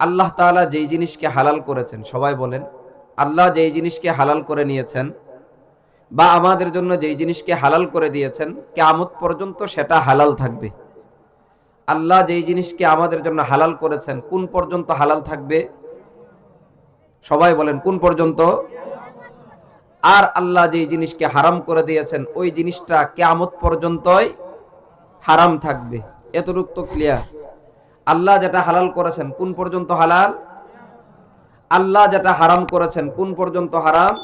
আল্লাহ তাআলা যেই জিনিসকে হালাল করেছেন, সবাই বলেন, আল্লাহ যেই জিনিসকে হালাল করে নিয়েছেন বা আমাদের জন্য যেই জিনিসকে হালাল করে দিয়েছেন, কেয়ামত পর্যন্ত সেটা হালাল থাকবে। আল্লাহ যেই জিনিসকে আমাদের জন্য হালাল করেছেন, কোন পর্যন্ত হালাল থাকবে? সবাই বলেন, কোন পর্যন্ত? আর আল্লাহ যেই জিনিসকে হারাম করে দিয়েছেন, ওই জিনিসটা কেয়ামত পর্যন্তই হারাম থাকবে। এতটুক তো ক্লিয়ার আল্লাহ যেটা হালাল করেছেন, কোন পর্যন্ত হালাল? আল্লাহ যেটা হারাম করেছেন, কোন পর্যন্ত হারাম?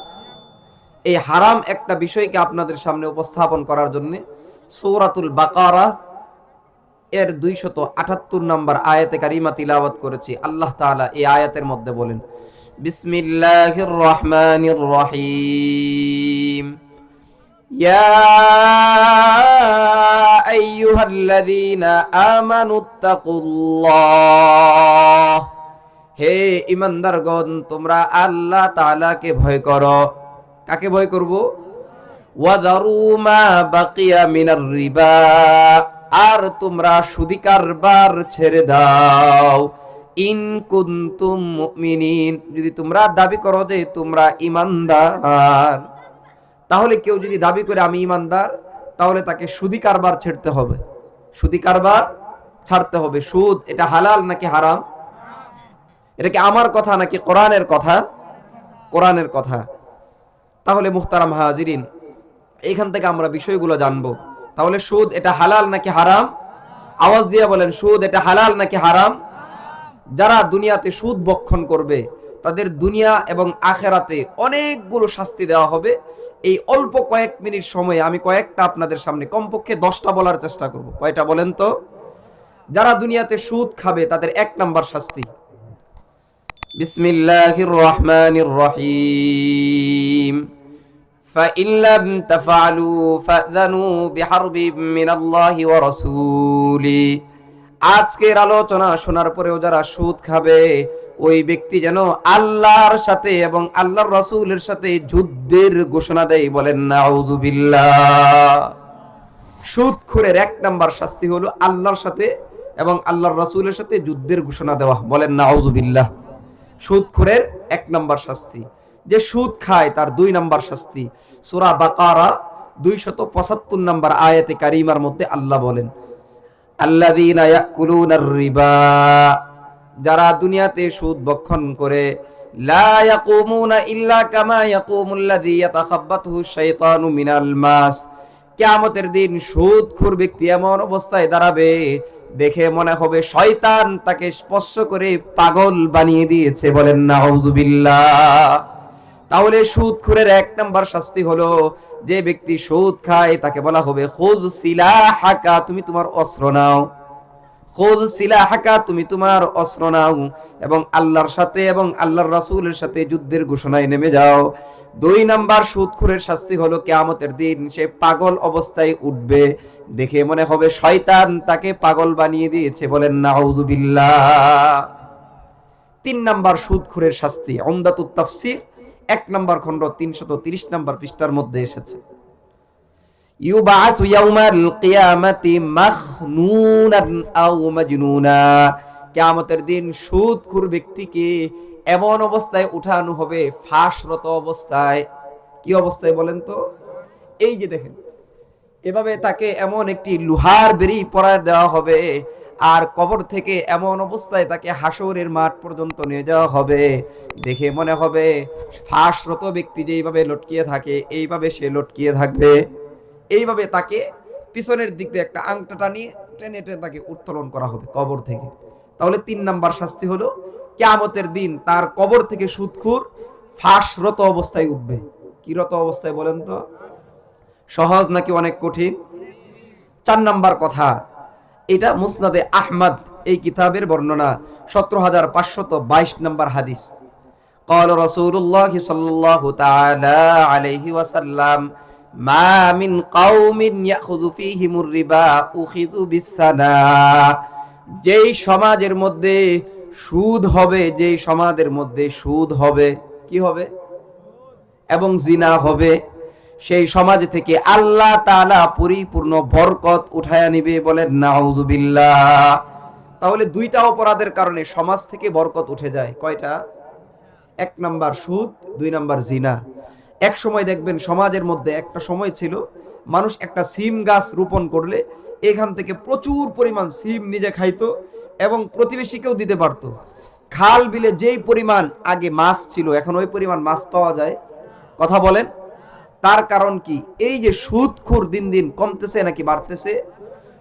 এই হারাম একটা বিষয়কে আপনাদের সামনে উপস্থাপন করার জন্য সৌরাতুল বাকারা এর দুইশত আটাত্তর নম্বর আয়াতে কারিমা তিলাওয়াত করেছি। আল্লাহ তাআলা এই আয়াতের মধ্যে বলেন, বিসমিল্লাহির রহমানির রহিম। يا أيها الذين آمنوا اتقوا الله হে ইমানদারগণ তোমরা আল্লাহ তাআলাকে ভয় করো কাকে ভয় করব ওয়াদারু মা বাকিয়া মিনার রিবা আর তোমরা সুদি কারবার ছেড়ে দাও ইন কুনতুম মুমিনিন যদি তোমরা দাবি করো যে তোমরা ইমানদার তাহলে কেউ যদি দাবি করে আমি ইমানদার তাহলে তাকে সুদি কারবার ছেড়তে হবে। সুদি কারবার ছাড়তে হবে। সুদ এটা হালাল নাকি হারাম? এটা কি আমার কথা নাকি কোরআনের কথা? কোরআনের কথা। তাহলে মুখতারাম হাজিরিন, এইখান থেকে আমরা বিষয়গুলো জানব। তাহলে সুদ এটা হালাল নাকি হারাম? আওয়াজ দিয়ে বলেন, সুদ এটা হালাল নাকি হারাম? যারা দুনিয়াতে সুদ বক্ষণ করবে, তাদের দুনিয়া এবং আখেরাতে অনেকগুলো শাস্তি দেওয়া হবে। এই অল্প কয়েক মিনিট সময়ে আমি কয়েকটা আপনাদের সামনে কমপক্ষে দশটা বলার চেষ্টা করব কয়টা বলেন তো যারা দুনিয়াতে সুদ খাবে তাদের এক নাম্বার শাস্তি বিসমিল্লাহির রহমানির রহিম فإن لم تفعلوا فأذنوا بحرب من الله ورسوله আজকের আলোচনা শোনার পরেও যারা সুদ খাবে ওই ব্যক্তি যেন আল্লাহর সাথে এবং আল্লাহর রসুলের সাথে যুদ্ধের ঘোষণা দেয় বলেন, নাউজুবিল্লাহ। সুদখোরের এক নাম্বার শাস্তি হলো আল্লাহর সাথে এবং আল্লাহর রসুলের সাথে যুদ্ধের ঘোষণা দেওয়া, বলেন না নাউজুবিল্লাহ। সুদখোরের এক নাম্বার শাস্তি। যে সুদ খায় তার দুই নাম্বার শাস্তি। সুরা বাকারা দুইশত পঁচাত্তর নাম্বার আয়াতে কারিমার মধ্যে আল্লাহ বলেন ইয়াকুলুনার রিবা। যারা দুনিয়াতে সুদ বক্ষণ করে, লা ইয়াকুমুনা ইল্লা কামা ইয়াকুমুল্লাযী ইয়াতাখাব্বাতুহু শাইতানু মিনাল মাস। কিয়ামতের দিন সুদখোর ব্যক্তি এমন অবস্থায় দাঁড়াবে, দেখে মনে হবে শয়তান তাকে স্পর্শ করে পাগল বানিয়ে দিয়েছে বলেন নাউযুবিল্লাহ তাহলে সুদখোরের এক নাম্বার শাস্তি হলো, যে ব্যক্তি সুদ খায় তাকে বলা হবে খুজ সিলাহাকা, তুমি তোমার অস্ত্র নাও। খুজ সিলাহাকা, তুমি তোমার অস্ত্র নাও এবং আল্লাহর সাথে এবং আল্লাহর রাসূলের সাথে যুদ্ধের ঘোষণায় নেমে যাও। দুই নাম্বার সুদখোরের শাস্তি হলো কিয়ামতের দিন, সে পাগল অবস্থায় উঠবে। দেখে মনে হবে শয়তান তাকে পাগল বানিয়ে দিয়েছে বলেন নাউযুবিল্লাহ তিন নাম্বার সুদখোরের শাস্তি অমদাতুত তাফসীর, এক নম্বর খণ্ড তিনশত তিরিশ নম্বর পৃষ্ঠার মধ্যে এসেছে। ইউবাসু ইয়াউমাল কিয়ামাতি মাখনুনান আও মাজনুনা। কিয়ামতের দিন সুদখোর ব্যক্তিকে এমন অবস্থায় উঠানো হবে, ফাঁসরত অবস্থায়। কি অবস্থায় বলেন তো? এই যে দেখেন, এভাবে তাকে এমন একটি লোহার বেরি পরায় দেওয়া হবে আর কবর থেকে এমন অবস্থায় তাকে হাসরের মাঠ পর্যন্ত নিয়ে যাওয়া হবে। দেখে মনে হবে, ফাঁসরত ব্যক্তি যেইভাবে লটকিয়ে থাকে, এইভাবে সে লটকিয়ে থাকবে। এইভাবে তাকে পিছনের দিক দিয়ে একটা আংটা টানিয়ে টেনে টেনে তাকে উত্তোলন করা হবে কবর থেকে তাহলে তিন নাম্বার শাস্তি হলো কেয়ামতের দিন তার কবর থেকে সুদখুর ফাঁসরত অবস্থায় উঠবে কিরত অবস্থায় বলেন তো সহজ নাকি অনেক কঠিন চার নাম্বার কথা এটা মুসনাদে আহমদ এই কিতাবের বর্ণনা সতেরো হাজার পাঁচশত বাইশ নম্বর হাদিস قال رسول الله صلى الله تعالى عليه وسلم মা যেই সমাজের মধ্যে সুদ হবে, যেই সমাজের মধ্যে সুদ হবে, কি হবে? এবং জিনা হবে, সেই সমাজ থেকে আল্লাহ তালা পরিপূর্ণ বরকত উঠায়া নিবে বলেন নাউজুবিল্লাহ তাহলে দুইটা অপরাধের কারণে সমাজ থেকে বরকত উঠে যায়। কয়টা? এক নাম্বার সুদ, দুই নাম্বার জিনা। এক সময় দেখবেন সমাজের মধ্যে একটা সময় ছিল, মানুষ একটা সিম গাছ রোপণ করলে এখান থেকে প্রচুর পরিমাণ সিম নিজে খাইতো এবং প্রতিবেশীকেও দিতে পারতো। খাল বিলে যেই পরিমাণ আগে মাছ ছিল, এখন ওই পরিমাণ মাছ পাওয়া যায়। কথা বলেন, তার কারণ কি? এই যে সুদখুর দিন দিন কমতেছে নাকি বাড়তেছে?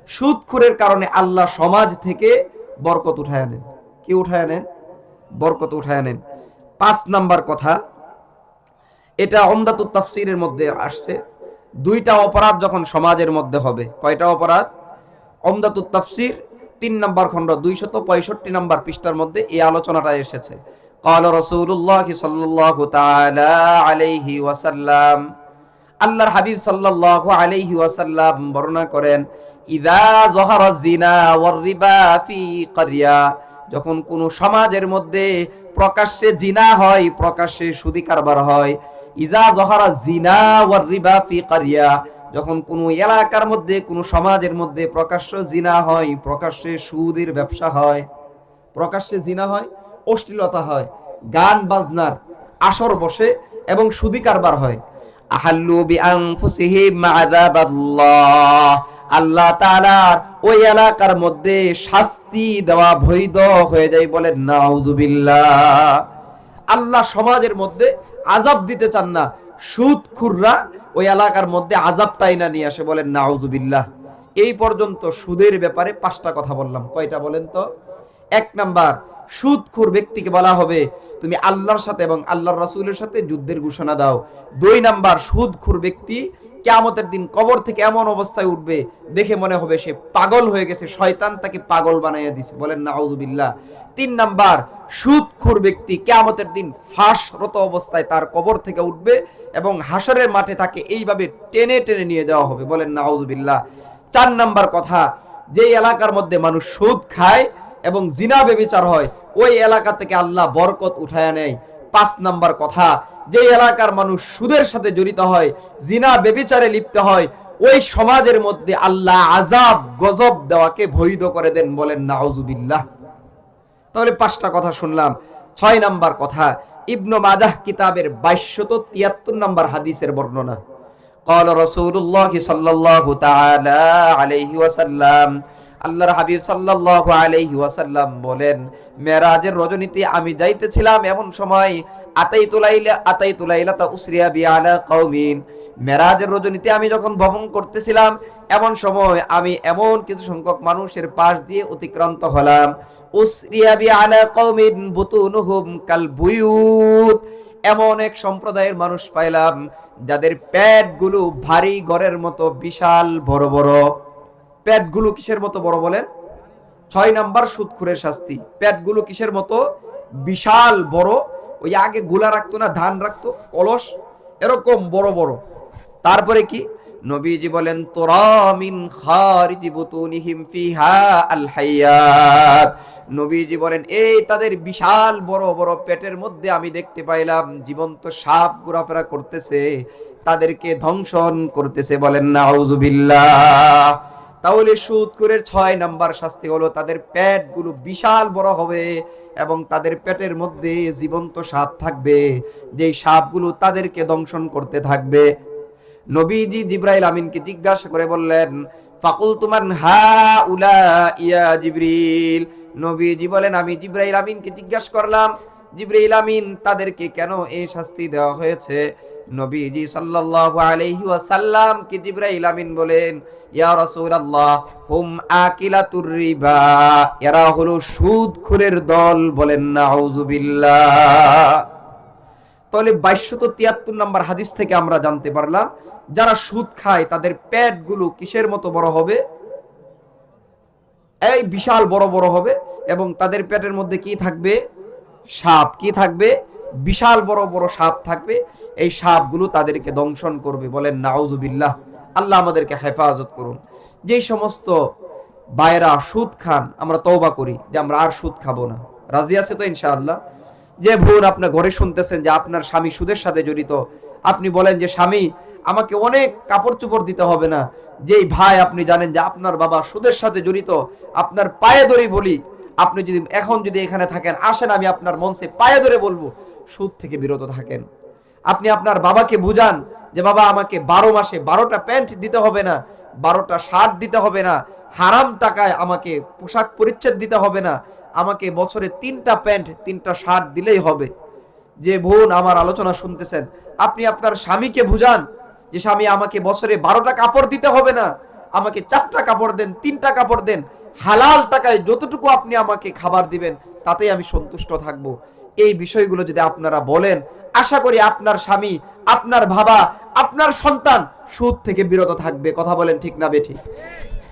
সুদখুরের কারণে আল্লাহ সমাজ থেকে বরকত উঠায় আনেন। কি উঠায় আনেন? বরকত উঠায় আনেন। পাঁচ নাম্বার কথা এটা অমদাতুত তাফসিরের মধ্যে আসছে দুইটা অপরাধ যখন সমাজের মধ্যে হবে কয়টা অপরাধ অমদাতুত তাফসির তিন নম্বর খণ্ড দুইশত পঁয়ষট্টি নম্বর পৃষ্ঠার মধ্যে এই আলোচনাটা এসেছে قال رسول الله صلى الله تعالى عليه وسلم আল্লাহর হাবিব সাল্লাল্লাহু আলাইহি ওয়াসাল্লাম বর্ণনা করেন ইদা জহারা জিনা ওয়ার রিবা ফি কারিয়া যখন কোন সমাজের মধ্যে প্রকাশ্যে জিনা হয় প্রকাশ্যে সুদি কারবার হয় ইজা জহারা জিনা ওয়ার রিবা ফি কারিয়া, যখন কোন এলাকার মধ্যে, কোন সমাজের মধ্যে প্রকাশ্য জিনা হয়, প্রকাশ্যে সুদের ব্যবসা হয়, প্রকাশ্যে জিনা হয়, অশ্লীলতা হয়, গান বাজনার আসর বসে এবং সুদি কারবার হয়। আহাল্লু বিআনফুসিহিম আযাবাল্লাহ আল্লাহ তাআলার ওই এলাকার মধ্যে শাস্তি দেওয়া বৈধ হয়ে যায় বলেন নাউযুবিল্লাহ আল্লাহ সমাজের মধ্যে আজাব দিতে চান না। সুদ খুররা ওই এলাকার মধ্যে আজাবটাই না নিয়ে আসে, বলেন নাউজুবিল্লাহ এই পর্যন্ত সুদের ব্যাপারে পাঁচটা কথা বললাম। কয়টা বলেন তো? এক নাম্বার সুদখুর ব্যক্তিকে বলা হবে। তুমি আল্লাহর সাথে এবং আল্লাহর রাসূলের সাথে যুদ্ধের ঘোষণা দাও। দুই নাম্বার সুদখুর ব্যক্তি কেয়ামতের দিন কবর থেকে এমন অবস্থায় উঠবে, দেখে মনে হবে সে পাগল হয়ে গেছে, শয়তান তাকে পাগল বানাইয়া দিছে। বলেন নাউজুবিল্লাহ তিন নাম্বার সুদখুর ব্যক্তি কেয়ামতের দিন ফাঁসরত অবস্থায় তার কবর থেকে উঠবে এবং হাসরের মাঠে তাকে এইভাবে টেনে টেনে নিয়ে যাওয়া হবে। বলেন নাউজুবিল্লাহ চার নাম্বার কথা, যেই এলাকার মধ্যে মানুষ সুদ খায় এবং জিনা বেবিচার হয় ওই এলাকা থেকে আল্লাহ বরকত উঠায় নেয় পাঁচ নাম্বার কথা যে এলাকার মানুষ সুদের সাথে জড়িত হয় জিনা বেবিচারে লিপ্ত হয় ওই সমাজের মধ্যে আল্লাহ আজাব গজব দেওয়াকে বৈধ করে দেন বলেন নাউজুবিল্লাহ তাহলে পাঁচটা কথা শুনলাম ছয় নাম্বার কথা ইবনু মাজাহ কিতাবের বাইশশত তিয়াত্তর নাম্বার হাদিসের বর্ণনা قال رسول الله صلى الله تعالى عليه وسلم আল্লাহর হাবিব সাল্লাল্লাহু আলাইহি ওয়াসাল্লাম বলেন, মেরাজের রজনীতে আমি যাইতেছিলাম এমন সময়, আতাইতু লাইলা, আতাইতু লাইলাতা উসরিয়া বি আলা কওমিন। মেরাজের রজনীতে আমি যখন ভ্রমণ করতেছিলাম, এমন সময় আমি এমন কিছু সংখ্যক মানুষের পাশ দিয়ে অতিক্রান্ত হলাম। উসরিয়া বি আলা কওমিন বুতুনুহুম কাল বুয়ুত। এমন এক সম্প্রদায়ের মানুষ পাইলাম, যাদের পেটগুলো ভারী ঘরের মতো বিশাল বড় বড়। পেটগুলো কিসের মতো বড় বলেন? ছয় নাম্বার সুদখুরের শাস্তি। পেটগুলো কিসের মতো? বিশাল বড়। ওই আগে গোলা রাখতো না, ধান রাখতো, কলস, এরকম বড় বড়। তারপরে কি? নবীজি বলেন তোরামিন খারিজি বুতুনিহিম ফিহা আল হায়াত নবীজি বলেন, এই তাদের বিশাল বড় বড় পেটের মধ্যে আমি দেখতে পাইলাম, জীবন্ত সাপ ঘোরাফেরা করতেছে, তাদেরকে ধ্বংসন করতেছে বলেন নাউজুবিল্লাহ তাহলে সুদকুরের ছয় নাম্বার শাস্তি হলো তাদের পেটগুলো বিশাল বড় হবে এবং তাদের পেটের মধ্যে জীবন্ত সাপ থাকবে। যেই সাপগুলো তাদেরকে দংশন করতে থাকবে। নবীজি জিব্রাইল আমিনকে জিজ্ঞাসা করে বললেন ফাকুল তুমান হা উলা ইয়া জিব্রিল? নবীজি বলেন, আমি জিব্রাইল আমিনকে জিজ্ঞাসা করলাম, জিব্রাইল আমিন, তাদেরকে কেন এই শাস্তি দেওয়া হয়েছে? নবীজি সাল্লাল্লাহু আলাইহি ওয়াসাল্লাম কি জিব্রাইল আমিন বলেন ইয়া হুম আকিলাতুর রিবা। এরা হলো সুদখোরের দল বলেন তাহলে বাইশশত তিয়াত্তর নম্বর হাদিস থেকে আমরা জানতে পারলাম, যারা সুদ খায় তাদের পেটগুলো কিসের মতো বড় হবে? এই বিশাল বড় বড় হবে এবং তাদের পেটের মধ্যে কি থাকবে? সাপ। কি থাকবে? বিশাল বড় বড় সাপ থাকবে। এই সাপগুলো তাদেরকে দংশন করবে বলেন নাউজুবিল্লাহ আল্লাহ আমাদেরকে হেফাজত করুন। যেই সমস্ত বায়রা সুদ খান, আমরা তওবা করি যে আমরা আর সুদ খাব না। রাজি আছে তো ইনশাআল্লাহ? যে বোন আপনার ঘরে শুনতেছেন যে আপনার স্বামী সুদের সাথে জড়িত, আপনি বলেন যে, স্বামী, আমাকে অনেক কাপড় চোপড় দিতে হবে না। যেই ভাই আপনি জানেন যে আপনার বাবা সুদের সাথে জড়িত, আপনার পায়ে ধরি বলি, আপনি যদি এখন যদি এখানে থাকেন, আসেন আমি আপনার মঞ্চে পায়ে ধরে বলব, সুদ থেকে বিরত থাকেন। আপনি আপনার বাবাকে বুঝান যে বাবা, আমাকে বারো মাসে বারোটা প্যান্ট দিতে হবে না, বারোটা শার্ট দিতে হবে না, হারাম টাকায় আমাকে পোশাক পরিচ্ছেদ দিতে হবে না, আমাকে বছরে তিনটা প্যান্ট, তিনটা শার্ট দিলেই হবে। যে বোন আমার আলোচনা শুনতেছেন, আপনি আপনার স্বামীকে বুঝান যে স্বামী, আমাকে বছরে বারোটা কাপড় দিতে হবে না, আমাকে চারটা কাপড় দেন, তিনটা কাপড় দেন, হালাল টাকায় যতটুকু আপনি আমাকে খাবার দিবেন, তাতেই আমি সন্তুষ্ট থাকব। এই বিষয়গুলো যদি আপনারা বলেন, আশা করি আপনার স্বামী, আপনার বাবা আপনার সন্তান সুদ থেকে বিরত থাকবে, কথা বলেন ঠিক না বেঠিক।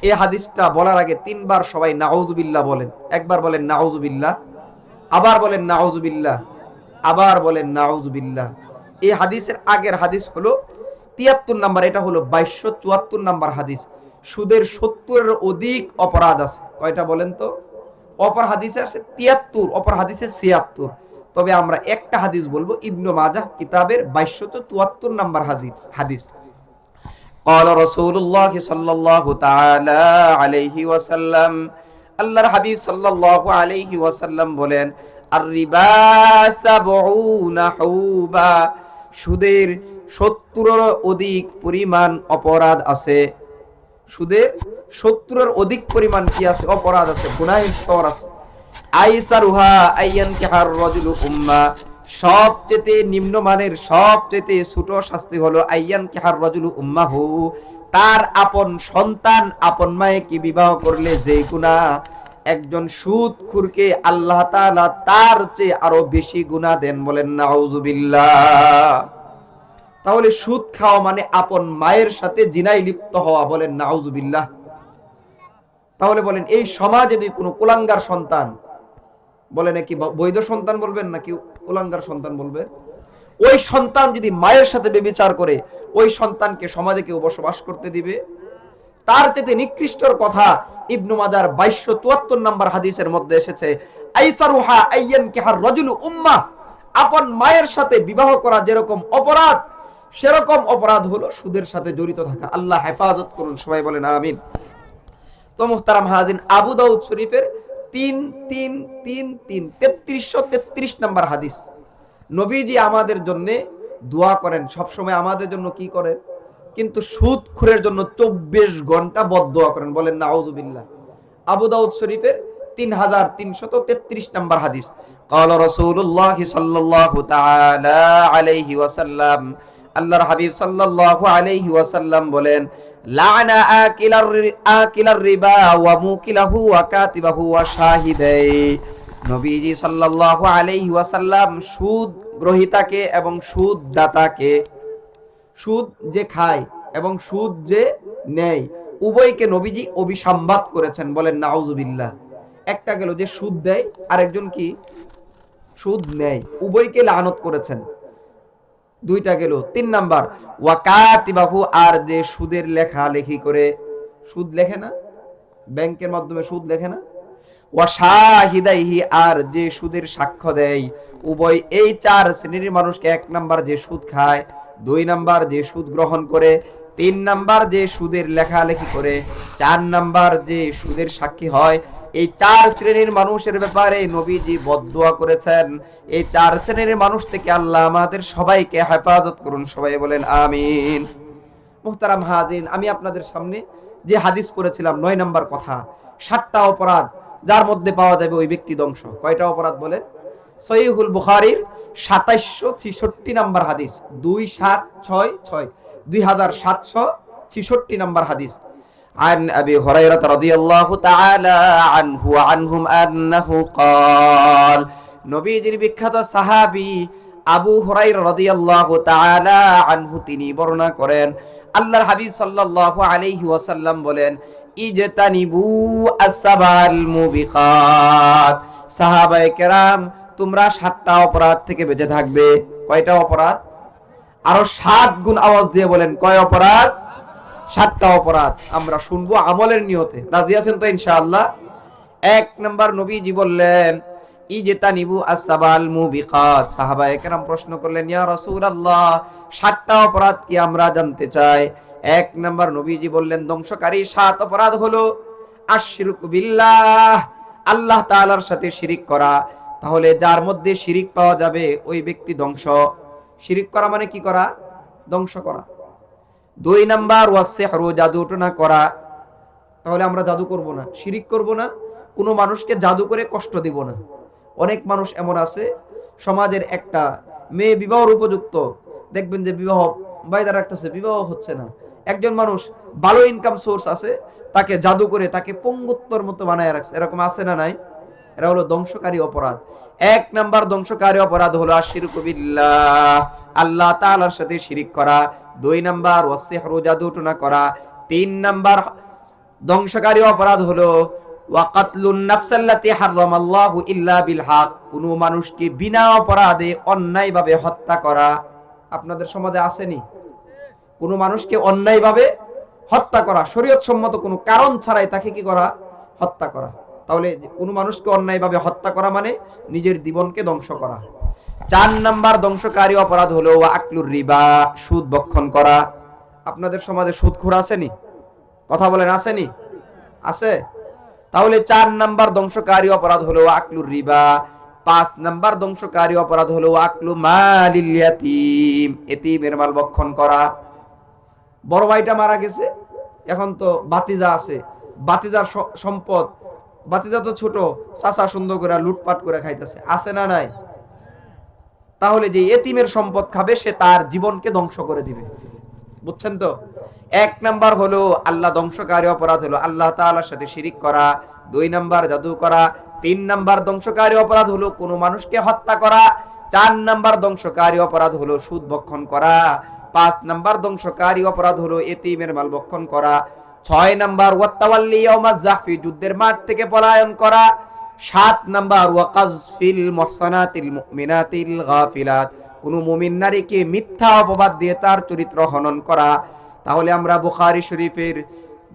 এই হাদিসটা বলার আগে তিনবার সবাই নাউজুবিল্লাহ বলেন। একবার বলেন নাউজুবিল্লাহ, আবার বলেন নাউজুবিল্লাহ, আবার বলেন নাউজুবিল্লাহ। এই হাদিসের আগের হাদিস হলো তিয়াত্তর নাম্বার, এটা হলো বাইশশো চুয়াত্তর নাম্বার হাদিস। সুদের সত্তরের অধিক অপরাধ আছে। কয়টা বলেন তো? অপর হাদিসে আছে তিয়াত্তর, অপর হাদিসে ছিয়াত্তর। তবে আমরা একটা হাদিস বলবো ইবনু মাজাহ কিতাবের বাইশশত চুয়াত্তর নাম্বার হাদিস হাদিস قال رسول الله صلى الله تعالى عليه وسلم আল্লাহর হাবিব সাল্লাল্লাহু আলাইহি ওয়াসাল্লাম বলেন আর রিবা সাবউনা হুবা সুদের সত্তরের অধিক পরিমাণ অপরাধ আছে সুদের সত্তরের অধিক পরিমাণ কি আছে অপরাধ আছে গুনাহের স্তর আছে আইসারুহা আইয়ান কিহার রজুলু উম্মা। সবচেয়ে নিম্নমানের সবচেয়ে ছোট শাস্তি হলো আইয়ান কিহার রজুলু উম্মাহু। তার আপন সন্তান, আপন মায়ে কি বিবাহ করলে যে গুনাহ, একজন সুদ খুরকে আল্লাহ তাআলা তার চেয়ে আরও বেশি গুনাহ দেন বলেন নাউজুবিল্লাহ। তাহলে সুদ খাওয়া মানে আপন মায়ের সাথে জিনাই লিপ্ত হওয়া বলেন নাউজুবিল্লাহ। তাহলে বলেন এই সমাজে যদি কোনো কুলাঙ্গার সন্তান বলে নাকি বৈধ সন্তান বলবেন নাকি কুলাঙ্গার সন্তান বলবেন? ওই সন্তান যদি মায়ের সাথে বেবিচার করে, ওই সন্তানকে সমাজে কেউ বসবাস করতে দিবে? তার চেয়ে নিকৃষ্টর কথা ইবনু মাজার বাইশশো চুয়াত্তর নাম্বার হাদিসের মধ্যে এসেছে, আইসারুহা আইয়ান কিহার রজুলু উম্মা আপন মায়ের সাথে বিবাহ করা যেরকম অপরাধ, সেরকম অপরাধ হলো সুদের সাথে জড়িত থাকা। আল্লাহ হেফাজত করুন, সবাই বলেন আমিন। তো মুহতারাম হাজিন আবু দাউদ শরীফের তিন তিন তিন তিন তেত্রিশশো তেত্রিশ নাম্বার হাদিস নবীজি আমাদের জন্য দোয়া করেন সবসময় আমাদের জন্য কি করেন কিন্তু সুদ খুরের জন্য চব্বিশ ঘন্টা বদ দোয়া করেন বলেন না আউজুবিল্লাহ আবু দাউদ শরীফের তিন হাজার তিনশত তেত্রিশ নাম্বার হাদিস قال رسول الله صلى الله تعالى عليه وسلم আল্লাহর হাবিব সাল্লাল্লাহু আলাইহি ওয়াসাল্লাম বলেন সুদ গ্রহীতাকে এবং সুদ দাতাকে, সুদ যে খায় এবং সুদ যে নেয়, উভয়কে নবীজি অভিসম্বাদ করেছেন বলেন, নাউজুবিল্লাহ। একটা গেল যে সুদ দেয়, আরেকজন কি? সুদ নেয়, উভয়কে লানত করেছেন। দুইটা গেল। তিন নাম্বার, ওয়াকাতিবাহু আর যে সুদের লেখা লেখি করে, সুদ লেখে না? ব্যাংকের মাধ্যমে সুদ লেখে না? ওয়াশাহিদাইহি আর যে সুদের সাক্ষ্য দেয়, উভয় এই চার শ্রেণির মানুষকে এক নাম্বার যে সুদ খায়, দুই নাম্বার যে সুদ গ্রহণ করে, তিন নাম্বার যে সুদের লেখালেখি করে, চার নাম্বার যে সুদের সাক্ষী হয় এই চার শ্রেণির মানুষের ব্যাপারে নবীজি বদদোয়া করেছেন। এই চার শ্রেণির মানুষ থেকে আল্লাহ আমাদের সবাইকে হেফাজত করুন, সবাই বলেন আমিন। মুহতারাম হাজিন আমি আপনাদের সামনে যে হাদিস পড়েছিলাম, নয় নাম্বার কথা, সাতটা অপরাধ যার মধ্যে পাওয়া যাবে ওই ব্যক্তি ধ্বংস কয়টা অপরাধ বলে সহিহুল বুখারির সাতাইশশো ছিষট্টি নাম্বার হাদিস, দুই সাত ছয় ছয়, দুই হাজার সাতশো ছিষট্টি নাম্বার হাদিস। عن أبي هريرة رضي الله تعالى عنه وعنهم أنه قال নবীজির বিখ্যাত সাহাবী আবু হুরাইরা রাদিয়াল্লাহু তাআলা আনহু তিনি বর্ণনা করেন আল্লাহর হাবিব সাল্লাল্লাহু আলাইহি ওয়াসাল্লাম বলেন ইজতানিবু আসসাবাল মুবিকাত সাহাবায়ে কেরাম তোমরা সাতটা অপরাধ থেকে বেঁচে থাকবে কয়টা অপরাধ আরো সাত গুণ আওয়াজ দিয়ে বলেন কয় অপরাধ সাতটা অপরাধ আমরা শুনব আমলের নিয়তে। রাজি আছেন তো ইনশাআল্লাহ? এক নম্বর নবীজি বললেন ই যেতা নিবু আসাবাল মুবিকাত। সাহাবায়ে কেরাম প্রশ্ন করলেন, ইয়া রাসূলুল্লাহ, সাতটা অপরাধ কি আমরা জানতে চাই? এক নাম্বার নবীজি বললেন, ধ্বংসকারী সাত অপরাধ হলো আশরিকু বিল্লাহ, আল্লাহ তাআলার সাথে শিরিক করা। তাহলে যার মধ্যে শিরিক পাওয়া যাবে, ওই ব্যক্তি ধ্বংস। শিরিক করা মানে কি করা? ধ্বংস করা। দুই নাম্বার ওয়াসিহরু জাদু টনা করা। তাহলে আমরা জাদু করব না, শিরিক করব না, কোনো মানুষকে জাদু করে কষ্ট দিব না। অনেক মানুষ এমন আছে, সমাজের একটা মেয়ে বিবাহর উপযুক্ত, দেখবেন যে বিবাহ বাইদা রাখতেছে, বিবাহ হচ্ছে না। একজন মানুষ ভালো ইনকাম সোর্স আছে, তাকে জাদু করে তাকে পঙ্গুত্তর মতো বানায় রাখছে, এরকম আছে না নাই? এরা হলো ধ্বংসকারী অপরাধ। এক নাম্বার ধ্বংসকারী অপরাধ হলো আশিরকু বিল্লাহ, আল্লাহ তালার সাথে শিরিক করা। দুই নাম্বার, ওয়াসিহরু জাদু টনা করা। তিন নাম্বার, ধ্বংসকারী অপরাধ হলো কোনো মানুষকে বিনা অপরাধে অন্যায়ভাবে হত্যা করা আপনাদের সমাজে আসেনি? কোনো মানুষকে অন্যায়ভাবে হত্যা করা শরীয়ত সম্মত কোনো কারণ ছাড়াই তাকে কি করা? হত্যা করা। তাহলে কোনো মানুষকে অন্যায়ভাবে হত্যা করা মানে নিজের জীবনকে ধ্বংস করা। চার নাম্বার ধ্বংসকারী অপরাধ হলো আকলুর রিবা, সুদ বক্ষণ করা। আপনাদের সমাজে সুদখোর আসেনি? কথা বলেন, আসেনি? আছে? তাহলে চার নাম্বার ধ্বংসকারী অপরাধ হলো আকলুর রিবা, পাঁচ নাম্বার ধ্বংসকারী অপরাধ হলো আকলু মালিল ইয়াতিম, এতিমের মাল বক্ষণ করা। বড় ভাইটা মারা গেছে, এখন তো বাতিজা আছে। বাতিজার সম্পদ বাতিজা তো ছোট, চাচা সুন্দর করে লুটপাট করে খাইতেছে, আছে না নাই? তাহলে যে এতিমের সম্পদ খাবে, সে তার জীবনকে ধ্বংস করে দিবে। বুঝছেন তো? এক নাম্বার হলো আল্লাহ ধ্বংসকারী অপরাধ হলো আল্লাহ তাআলার সাথে শিরিক করা। দুই নাম্বার জাদু করা। তিন নাম্বার ধ্বংসকারী অপরাধ হলো কোনো মানুষকে হত্যা করা। চার নাম্বার ধ্বংসকারী অপরাধ হলো সুদ ভক্ষণ করা। পাঁচ নাম্বার ধ্বংসকারী অপরাধ হলো এতিমের মাল ভক্ষণ করা। ছয় নাম্বার, ওয়াত্তাওয়াল্লি ইয়াউমাজ জাহফি যুদ্ধের মাঠ থেকে পলায়ন করা। সাত নাম্বার ওয়াকাজফিল মুহসানাতিল মুমিনাতিল গাফিলাত। কোন মুমিন নারীকে মিথ্যা অপবাদ দিয়ে তার চরিত্র হনন করা। তাহলে আমরা বুখারী শরীফের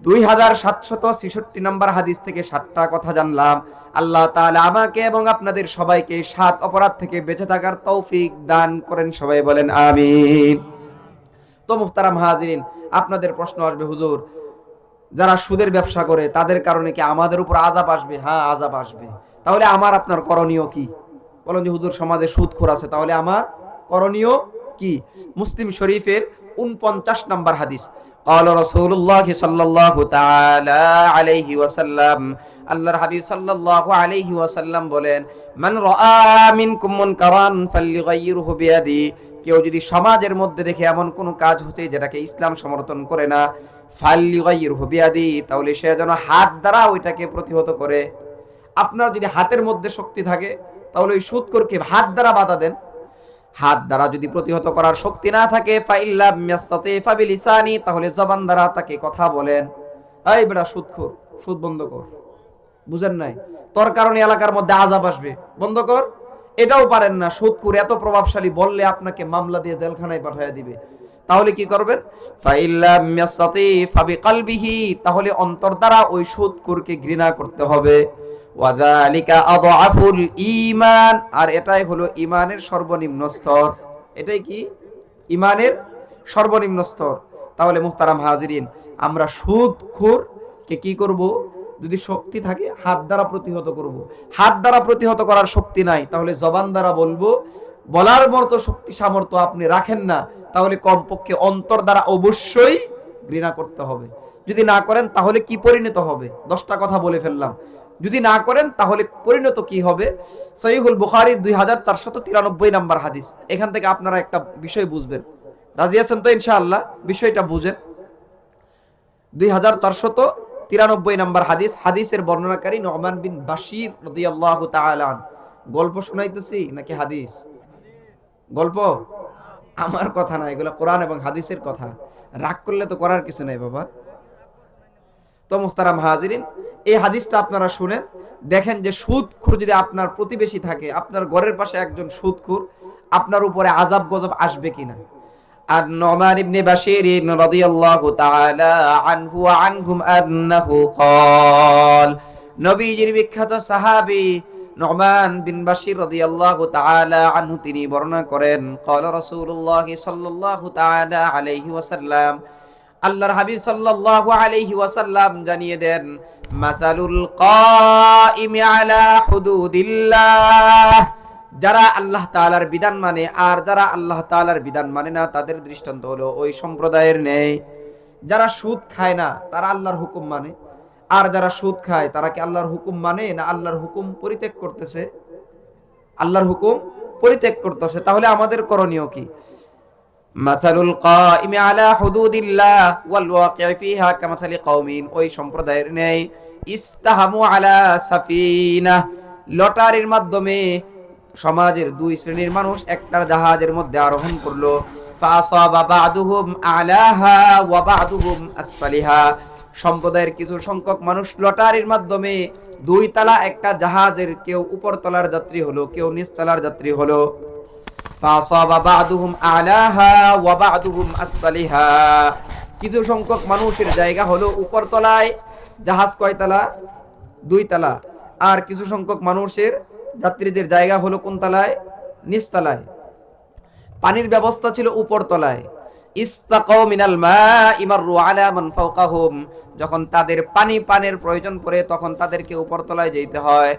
দুই হাজার সাতশত ছেষট্টি নম্বর হাদিস থেকে সাতটা কথা জানলাম। আল্লাহ তাআলা আমাকে এবং আপনাদের সবাইকে সাত অপরাধ থেকে বেঁচে থাকার তৌফিক দান করেন। সবাই বলেন, আমিন। তো মুহতারাম হাজিরিন, আপনাদের প্রশ্ন আসবে, হুজুর যারা সুদের ব্যবসা করে তাদের কারণে কি আমাদের উপর আজাব আসবে হ্যাঁ আজাব আসবে তাহলে আমার আপনার করণীয় কি বলেন যে হুজুর সমাজে সুদখোর আছে তাহলে আমার করণীয় কি মুসলিম শরীফের উনপঞ্চাশ নম্বর হাদিস قال رسول الله صلى الله تعالى عليه وسلم আল্লাহর হাবিব সাল্লাল্লাহু আলাইহি ওয়াসাল্লাম বলেন মান রাআ মিনকুম মুনকারান ফালইগাইরহু বিয়াদি কেউ যদি সমাজের মধ্যে দেখে এমন কোনো কাজ হতে যেটাকে ইসলাম সমর্থন করে না তাহলে সে যেন হাত দ্বারা ওইটাকে প্রতিহত করে। আপনার যদি হাতের মধ্যে শক্তি থাকে, তাহলে ওই সুদকরকে হাত দ্বারা বাধা দেন। হাত দ্বারা যদি প্রতিহত করার শক্তি না থাকে তাহলে জবান দ্বারা তাকে কথা বলেন। এই বেটা সুদখোর সুদ বন্ধ কর। বুঝেন নাই? তোর কারণে এলাকার মধ্যে আজাব আসবে। বন্ধ কর। এটাও পারেন না। সুদখোর এত প্রভাবশালী, বললে আপনাকে মামলা দিয়ে জেলখানায় পাঠিয়ে দিবে। তাহলে কি করবেন? তাহলে অন্তর দ্বারা ওই সুদখোরকে ঘৃণা করতে হবে। ঈমান, আর এটাই হলো ঈমানের সর্বনিম্ন স্তর। এটাই কি? ঈমানের সর্বনিম্ন স্তর। তাহলে মুহতারাম হাজিরিন, আমরা সুদখোর কে কি করব? যদি শক্তি থাকে, হাত দ্বারা প্রতিহত করব। হাত দ্বারা প্রতিহত করার শক্তি নাই, তাহলে জবান দ্বারা বলব, বলার মতো শক্তি সামর্থ্য আপনি রাখেন না। তাহলে কমপক্ষে অন্তর দ্বারা অবশ্যই ঘৃণা করতে হবে। যদি না করেন, তাহলে কি পরিণত হবে? দশটা কথা বলে ফেললাম। যদি না করেন, তাহলে পরিণত কি হবে? সহিহুল বুখারির দুই হাজার চারশত তিরানব্বই নাম্বার হাদিস। এখান থেকে আপনারা একটা বিষয় বুঝবেন। রাজি আছেন তো ইনশাআল্লাহ? বিষয়টা বুঝেন। দুই হাজার চারশত তিরানব্বই নাম্বার হাদিস, হাদিসের বর্ণনাকারী নমান বিন বাশির রদিয়াল্লাহু তাআলা গল্প শোনাইতেছি নাকি হাদিস? গল্প? আমার কথা না, এগুলো কোরআন এবং হাদিসের কথা। রাগ করলে তো করার কিছু নাই বাবা। তো মুখতারা হাজিরিন, এই হাদিসটা আপনারা শুনেন। দেখেন যে সুদখুর যদি আপনার প্রতিবেশী থাকে, আপনার ঘরের পাশে একজন সুদখুর, আপনার উপরে আজাব গজব আসবে কিনা? আর নমান ইবনে বাশির রাদিয়াল্লাহু তাআলা আনহু আনহুম আন্নাহু ক্বাল, নবীজির বিখ্যাত সাহাবী নমান বিন বাশির আল্লাহ তাআলা আনহু তিনি বর্ণনা করেন কল রাসূলুল্লাহ সাল্লাল্লাহু তাআলা আলাইহি ওয়াসাল্লাম। আল্লাহর হাবিব সাল্লাল্লাহু আলাইহি ওয়াসাল্লাম জানিয়ে দেন, মাতালুল কাইমি আলা হুদুদিল্লাহ। যারা আল্লাহ তাআলার বিধান মানে আর যারা আল্লাহ তাআলার বিধান মানে না, তাদের দৃষ্টান্ত হলো ওই সম্প্রদায়ের নেই যারা সুদ খায় না, তারা আল্লাহর হুকুম মানে। আর যারা সুদ খায়, তারা কি আল্লাহর হুকুম মানে না আল্লাহর হুকুম পরিত্যাগ করতেছে? আল্লাহর হুকুম পরিত্যাগ করতেছে, তাহলে আমাদের করণীয় কি? মাসালুল কাইমি আলা হুদুদিল্লাহ ওয়াল ওয়াকিউ ফিহা কামাসালি কওমিন, ওই সম্প্রদায়ের নেই, ইস্তাহামু আলা সাফিনা। লটারির মাধ্যমে সমাজের দুই শ্রেণির মানুষ একটা জাহাজের মধ্যে আরোহণ করল। ফাসাবা বাদুহুম আলাহা ওয়া বাদুহুম আসফালিহা। সম্প্রদায়ের কিছু সংখ্যক মানুষ লটারির মাধ্যমে দুই তালা একটা জাহাজের কেউ উপর তলার যাত্রী হলো, কেউ নিচ তলার যাত্রী হলো। কিছু সংখ্যক মানুষের জায়গা হলো উপর তলায় জাহাজ কয় তালা? দুই তালা। আর কিছু সংখ্যক মানুষের যাত্রীদের জায়গা হলো কোন তলায়? নিচ তলায়। পানির ব্যবস্থা ছিল উপর তলায়। ইস্তাকাও মিনাল মাই মাররু আলা মান ফাওকাহুম। যখন তাদের পানি পানের প্রয়োজন পড়ে, তখন তাদেরকে উপর তলায় যেতে হয়।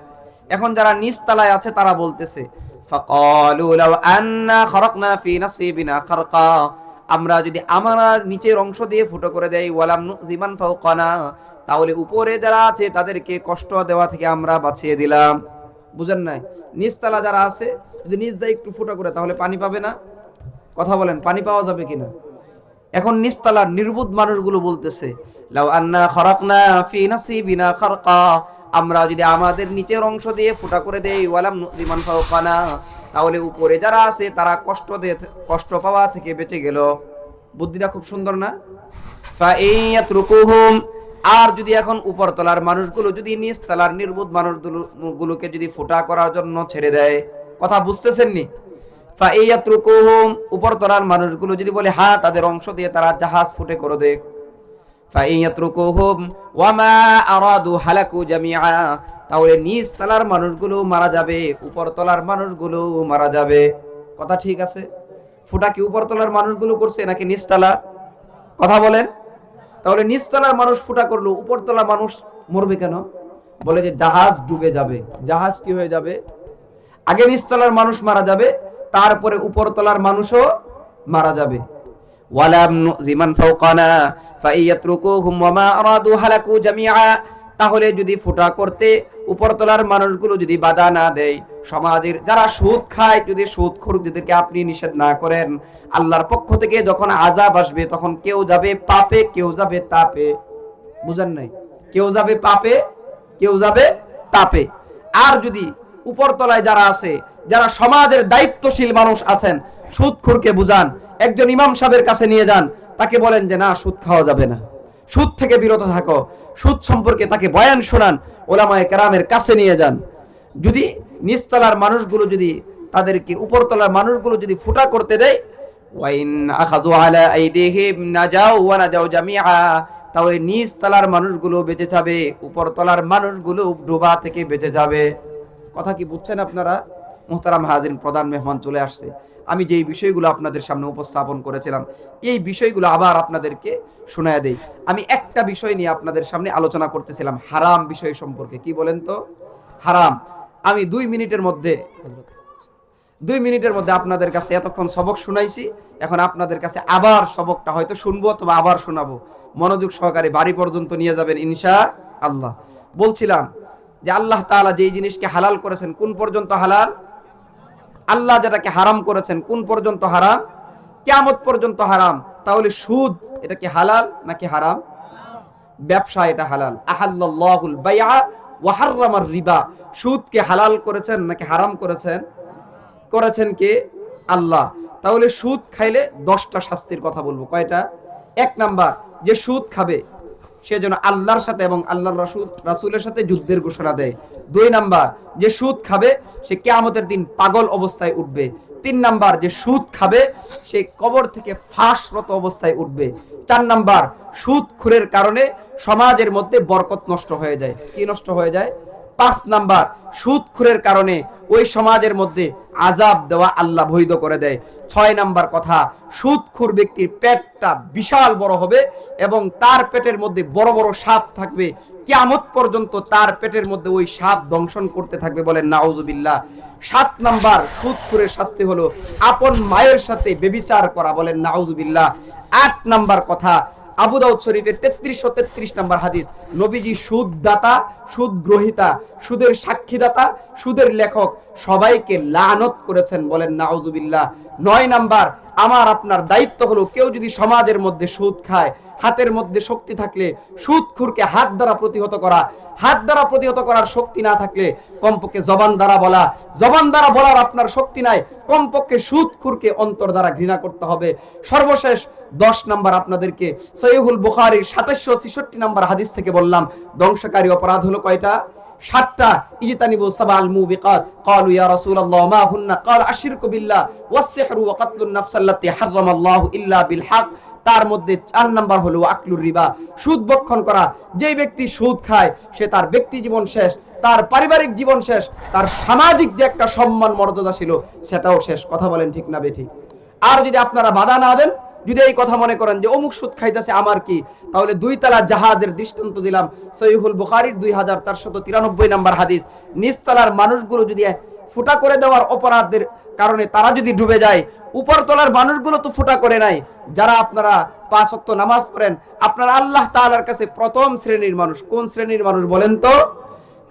এখন যারা নিচ তলায় আছে, তারা বলতেছে, ফাকালু লাউ আন্না খরাকনা ফি নাসিবিনা খারকা। আমরা যদি আমরা নিচের অংশ দিয়ে ফুটো করে দেই, ওয়ালাম নুজিমান ফাওকানা। তাহলে উপরে যারা আছে, তাদেরকে কষ্ট দেওয়া থেকে আমরা বাঁচিয়ে দিলাম। বুঝেন নাই? নিচতলা যারা আছে, যদি নিচ দিয়ে একটু ফুটো করে, তাহলে পানি পাবে না? কথা বলেন, পানি পাওয়া যাবে কিনা? এখন নিচতলার নির্বুধ মানুষগুলো বলতেছে, লাউ আন্না খরাকনা ফি নাসিবিনা খারকা আমরা যদি আমাদের নিচের অংশ দিয়ে ফুটা করে দেই, ওয়ালাম নুজিমান ফাওকানা তাহলে উপরে যারা আছে তারা কষ্ট দিয়ে কষ্ট পাওয়া থেকে বেঁচে গেল। বুদ্ধিটা খুব সুন্দর না? ফাইয়াতরুকুহুম আর যদি এখন উপরতলার মানুষগুলো যদি নিচতলার নির্বুধ মানুষগুলোকে যদি ফোটা করার জন্য ছেড়ে দেয়, কথা বুঝতেছেন নি? ফাইয়াতরুকুহুম, উপরতলার মানুষগুলো যদি বলে হ্যাঁ তাদের অংশ দিয়ে তারা জাহাজ ফুটে করে দেখ ফাইয়াতরুকুহুম, ওয়ামা আরাদু হালাকু জামিআ। তাহলে নিচ তলার মানুষগুলো মারা যাবে উপর তলার মানুষগুলো মারা যাবে। কথা ঠিক আছে? ফুটা কি উপর তলার মানুষগুলো করছে নাকি নিচ তলা? কথা বলেন। তাহলে নিচ তলার মানুষ ফুটা করল উপরতলা মানুষ মরবে কেন? বলে যে, জাহাজ ডুবে যাবে। জাহাজ কি হয়ে যাবে? আগে নিচতলার মানুষ মারা যাবে তারপরে উপরতলার মানুষও মারা যাবে। জামিআ। তাহলে যদি ফুটা করতে উপরতলার মানুষগুলো যদি বাধা না দেয়, সমাজের যারা সুদ খায়, যদি সুদ খরুদেরকে আপনি নিষেধ না করেন, আল্লাহর পক্ষ থেকে যখন আজাব আসবে, তখন কেউ যাবে পাপে, কেউ যাবে তাপে। বুঝেন নাই? কেউ যাবে পাপে, কেউ যাবে তাপে। আর যদি উপরতলায় যারা আছে যারা সমাজের দায়িত্বশীল মানুষ আছেন সুদখোরকে বুঝান, একজন ইমাম সাহেবের কাছে নিয়ে যান, তাকে বলেন যে, না সুদ খাওয়া যাবে না। সুদ থেকে বিরত থাকো। সুদ সম্পর্কে তাকে বয়ান শোনান, ওলামায় কেরামের কাছে নিয়ে যান। যদি নিচতলার মানুষগুলো যদি তাদেরকে উপরতলার মানুষগুলো যদি ফুটা করতে দেয় তাহলে নিচ মানুষগুলো বেঁচে যাবে উপর তলার মানুষগুলো ডোবা থেকে বেঁচে যাবে। কথা কি বুঝছেন আপনারা? মোহতারাম হাজির প্রধান মেহমান চলে আসছে। আমি যেই বিষয়গুলো আপনাদের সামনে উপস্থাপন করেছিলাম, এই বিষয়গুলো আবার আপনাদেরকে শোনায় দেই। আমি একটা বিষয় নিয়ে আপনাদের সামনে আলোচনা করতেছিলাম, হারাম বিষয় সম্পর্কে। কি বলেন তো? হারাম। আমি দুই মিনিটের মধ্যে, দুই মিনিটের মধ্যে আপনাদের কাছে এতক্ষণ সবক শুনাইছি, এখন আপনাদের কাছে আবার সবকটা হয়তো শুনব অথবা আবার শোনাবো। মনোযোগ সহকারে বাড়ি পর্যন্ত নিয়ে যাবেন ইনশা আল্লাহ বলছিলাম যে আল্লাহ তাআলা যেই জিনিসকে হালাল করেছেন, কোন পর্যন্ত হালাল? আল্লাহ যেটাকে হারাম করেছেন, কোন পর্যন্ত হারাম? কিয়ামত পর্যন্ত হারাম। তাহলে সুদ এটা কি হালাল নাকি হারাম? ব্যবসা এটা হালাল। আহাল্লাহুল বাইআ ওয়া হাররামার রিবা। সুদকে হালাল করেছেন নাকি হারাম করেছেন? করেছেন কে? আল্লাহ। তাহলে সুদ খাইলে দশটা শাস্তির কথা বলব। কয়টা? এক নাম্বার, যে সুদ খাবে সে যেন আল্লাহর সাথে এবং আল্লাহর রাসুল, রাসুলের সাথে যুদ্ধের ঘোষণা দেয়। দুই নাম্বার, যে সুদ খাবে, সে কেয়ামতের দিন পাগল অবস্থায় উঠবে। তিন নাম্বার, যে সুদ খাবে, সে কবর থেকে ফাঁসরত অবস্থায় উঠবে। চার নাম্বার, সুদ খুরের কারণে সমাজের মধ্যে বরকত নষ্ট হয়ে যায়। কি নষ্ট হয়ে যায়? পাঁচ নাম্বার সুদখুরের কারণে ওই সমাজের মধ্যে আজাব দেওয়া আল্লাহ বৈধ করে দেয়। ছয় নাম্বার কথা সুদখুর ব্যক্তির পেটটা বিশাল বড় হবে এবং তার পেটের মধ্যে বড় বড় সাপ থাকবে। কিয়ামত পর্যন্ত তার পেটের মধ্যে ওই সাপ দংশন করতে থাকবে বলেন নাউজুবিল্লাহ। সাত নাম্বার সুদখুরের শাস্তি হলো আপন মায়ের সাথে বেবিচার করা বলেন নাউজুবিল্লাহ। আট নাম্বার কথা আবু দাউদ শরীফের তেত্রিশশো তেত্রিশ নম্বর হাদিস। নবীজি সুদ দাতা সুদ গ্রহিতা সুদের সাক্ষীদাতা, সুদের লেখক, সবাইকে লানত করেছেন বলেন, নাউজুবিল্লাহ। নয় নাম্বার, আমার, আপনার দায়িত্ব হলো কেউ যদি সমাজের মধ্যে সুদ খায়, হাতের মধ্যে শক্তি থাকলে সুদখুরকে হাত দ্বারা প্রতিহত করা, হাত দ্বারা প্রতিহত করার শক্তি না থাকলে কমপক্ষে জবান দ্বারা বলা, জবান দ্বারা বলার আপনার শক্তি নাই, কমপক্ষে সুদখুরকে অন্তর দ্বারা ঘৃণা করতে হবে। সর্বশেষ দশ নাম্বার আপনাদেরকে সৈহুল বুখারির সাতাশশো ছেষট্টি নাম্বার হাদিস থেকে বললাম, ধ্বংসকারী অপরাধ হলো কয়টা? সাতটা। সাবাল ইয়া রাসূলুল্লাহ, মা হুন্না বিল্লাহ ওয়াস সিহরু ওয়া কাতলুন নাফস হারামাল্লাহু ইল্লা বিল হক তার মধ্যে চার নাম্বার হলো আকলুর রিবা, সুদ বক্ষণ করা। যেই ব্যক্তি সুদ খায়, সে তার ব্যক্তি জীবন শেষ, তার পারিবারিক জীবন শেষ, তার সামাজিক যে একটা সম্মান, মর্যাদা ছিল, সেটাও শেষ। কথা বলেন ঠিক না বেঠিক আর যদি আপনারা বাধা না দেন যদি এই কথা মনে করেন যে অমুক সুদ খাইতেছে, আমার কি? তাহলে দুই তালা জাহাজের দৃষ্টান্ত দিলাম। সহিহুল বুখারির দুই হাজার চারশত তিরানব্বই নাম্বার হাদিস। নিচতলার মানুষগুলো যদি ফুটা করে দেওয়ার অপরাধের কারণে তারা যদি ডুবে যায় উপরতলার মানুষগুলো তো ফুটা করে নাই। যারা আপনারা পাঁচ অক্ত নামাজ পড়েন, আপনারা আল্লাহ তাআলার কাছে প্রথম শ্রেণির মানুষ। কোন শ্রেণির মানুষ বলেন তো?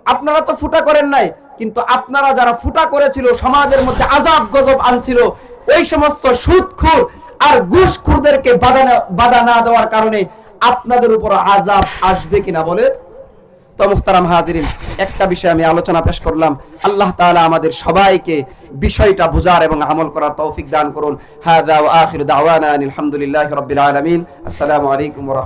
আপনারা তো ফুটা করেন নাই, কিন্তু আপনারা যারা ফুটা করেছিল, সমাজের মধ্যে আজাব গজব আনছিল ওই সমস্ত সুদখোর আর ঘুষখোরদেরকে বাধা বাধা না দেওয়ার কারণে আপনাদের উপর আজাব আসবে কিনা বলে তো মুখতারাম হাজিরিন, একটা বিষয় আমি আলোচনা পেশ করলাম। আল্লাহ তাআলা আমাদের সবাইকে বিষয়টা বুঝার এবং আমল করার তৌফিক দান করুন। হাদা ওয়া আসসালামু আলাইকুম ওয়া